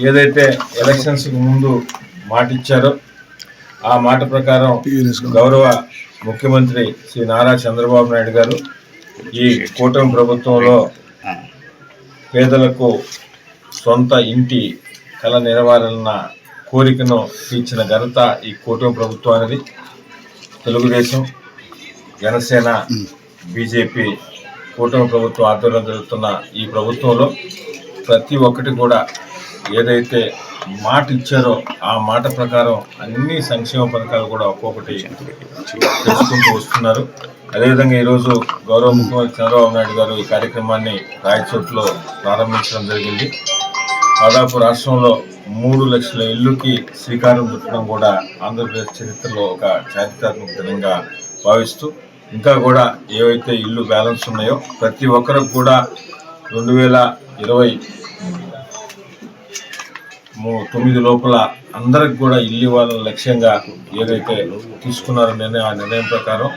ఏదైతే ఎలక్షన్స్కు ముందు మాట ఇచ్చారో ఆ మాట ప్రకారం గౌరవ ముఖ్యమంత్రి శ్రీ నారా చంద్రబాబు నాయుడు గారు ఈ కూటమి ప్రభుత్వంలో పేదలకు సొంత ఇంటి కళ నెరవేరాలన్న కోరికను తీర్చిన ఘనత ఈ కూటమి ప్రభుత్వానికి తెలుగుదేశం జనసేన బీజేపీ కూటమి ప్రభుత్వం ఆధ్వర్యంలో జరుగుతున్న ఈ ప్రభుత్వంలో ప్రతి ఒక్కటి కూడా ఏదైతే మాట ఇచ్చారో ఆ మాట ప్రకారం అన్ని సంక్షేమ పథకాలు కూడా ఒక్కొక్కటి తెలుసుకుంటూ వస్తున్నారు. అదేవిధంగా ఈరోజు గౌరవ ముఖ్యమంత్రి చంద్రబాబు నాయుడు గారు ఈ కార్యక్రమాన్ని రాయచోట్లో ప్రారంభించడం జరిగింది. దాదాపు రాష్ట్రంలో మూడు లక్షల ఇల్లుకి శ్రీకారం చుట్టడం కూడా ఆంధ్రప్రదేశ్ చరిత్రలో ఒక చారిత్రాత్మక దినంగా భావిస్తూ ఇంకా కూడా ఏవైతే ఇల్లు బ్యాలెన్స్ ఉన్నాయో ప్రతి ఒక్కరికి కూడా రెండు వేల ఇరవై తొమ్మిది లోపల అందరికి కూడా ఇల్లు ఇవ్వాలని లక్ష్యంగా ఏదైతే తీసుకున్నారో నిర్ణయం ఆ నిర్ణయం ప్రకారం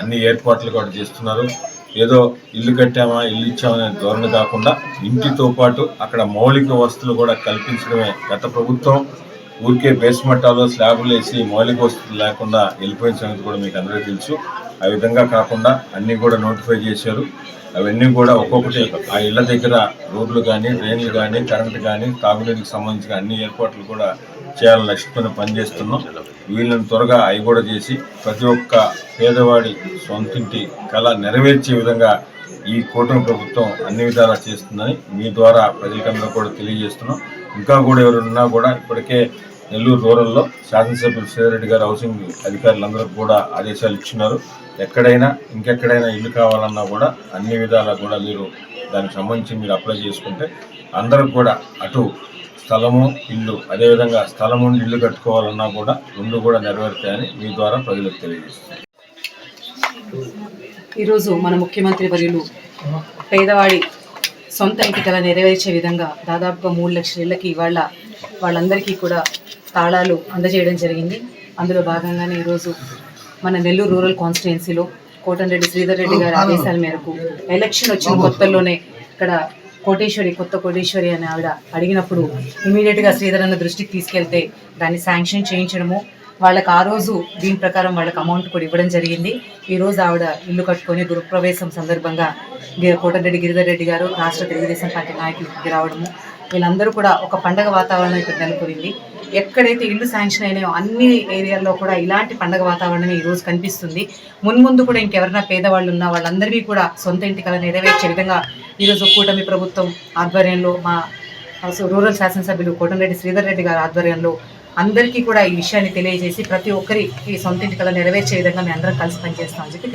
అన్ని ఏర్పాట్లు కూడా చేస్తున్నారు. ఏదో ఇల్లు కట్టామా ఇల్లు ఇచ్చామనే ధోరణి కాకుండా ఇంటితో పాటు అక్కడ మౌలిక వసతులు కూడా కల్పించడమే గత ప్రభుత్వం. ఊరికే బేస్మట్టాలో స్లాబులు వేసి మౌలిక వసతులు లేకుండా వెళ్ళిపోయిన సంగతి కూడా మీకు అందరికీ తెలుసు. ఆ విధంగా కాకుండా అన్నీ కూడా నోటిఫై చేశారు. అవన్నీ కూడా ఒక్కొక్కటి ఆ ఇళ్ళ దగ్గర రోడ్లు కానీ డ్రైన్లు కానీ కరెంట్ కానీ తాగునీటికి సంబంధించిన అన్ని ఏర్పాట్లు కూడా చేయాలని లక్ష్యంతో పనిచేస్తున్నాం. వీళ్ళని త్వరగా అవి కూడా చేసి ప్రతి ఒక్క పేదవాడి సొంతింటి కళ నెరవేర్చే విధంగా ఈ కూటమి ప్రభుత్వం అన్ని విధాలా చేస్తుందని మీ ద్వారా ప్రజలకందరూ కూడా తెలియజేస్తున్నాం. ఇంకా కూడా ఎవరున్నా కూడా ఇప్పటికే నెల్లూరు రూరల్లో శాసనసభ్యులు శ్రీరెడ్డి గారు హౌసింగ్ అధికారులందరికీ కూడా ఆదేశాలు ఇచ్చినారు. ఎక్కడైనా ఇంకెక్కడైనా ఇల్లు కావాలన్నా కూడా అన్ని విధాలా కూడా మీరు దానికి సంబంధించి మీరు అప్లై చేసుకుంటే అందరూ కూడా అటు స్థలము ఇల్లు అదేవిధంగా స్థలము ఇల్లు కట్టుకోవాలన్నా కూడా రెండు కూడా నెరవేరుతాయని మీ ద్వారా ప్రజలకు తెలియజేస్తున్నాను ఈరోజు మన ముఖ్యమంత్రి వర్యులు పేదవాడి సొంత ఇంటి కల నెరవేర్చే విధంగా దాదాపుగా మూడు లక్షల ఇళ్ళకి ఇవాళ వాళ్ళందరికీ కూడా తాళాలు అందజేయడం జరిగింది. అందులో భాగంగానే ఈరోజు మన నెల్లూరు రూరల్ కాన్స్టిట్యున్సీలో కోటంరెడ్డి శ్రీధర్ రెడ్డి గారి ఆదేశాల మేరకు ఎలక్షన్ వచ్చిన కొత్తల్లోనే ఇక్కడ కోటేశ్వరి కొత్త కోటేశ్వరి అని ఆవిడ అడిగినప్పుడు ఇమీడియట్గా శ్రీధర్ అన్న దృష్టికి తీసుకెళ్తే దాన్ని శాంక్షన్ చేయించడము వాళ్ళకి ఆ రోజు దీని ప్రకారం వాళ్ళకి అమౌంట్ కూడా ఇవ్వడం జరిగింది. ఈ రోజు ఆవిడ ఇల్లు కట్టుకొని గృహప్రవేశం సందర్భంగా గి- కోటరెడ్డి గిరిధర్ రెడ్డి గారు రాష్ట్ర తెలుగుదేశం పార్టీ నాయకులు రావడము. వీళ్ళందరూ కూడా ఒక పండగ వాతావరణం ఇక్కడ నెలకొనింది. ఎక్కడైతే ఇల్లు శాంక్షన్ అయినాయో అన్ని ఏరియాల్లో కూడా ఇలాంటి పండగ వాతావరణం ఈరోజు కనిపిస్తుంది. మున్ముందు కూడా ఇంకెవరైనా పేదవాళ్ళు ఉన్నా వాళ్ళందరికీ కూడా సొంత ఇంటి కళ నెరవేర్చే విధంగా ఈరోజు కూటమి ప్రభుత్వం ఆధ్వర్యంలో మా రూరల్ శాసనసభ్యులు కోటంరెడ్డి శ్రీధర్ రెడ్డి గారి ఆధ్వర్యంలో అందరికీ కూడా ఈ విషయాన్ని తెలియజేసి ప్రతి ఒక్కరి ఈ సొంత ఇంటి నెరవేర్చే విధంగా మేము అందరం కలిసి పనిచేస్తామని చెప్పి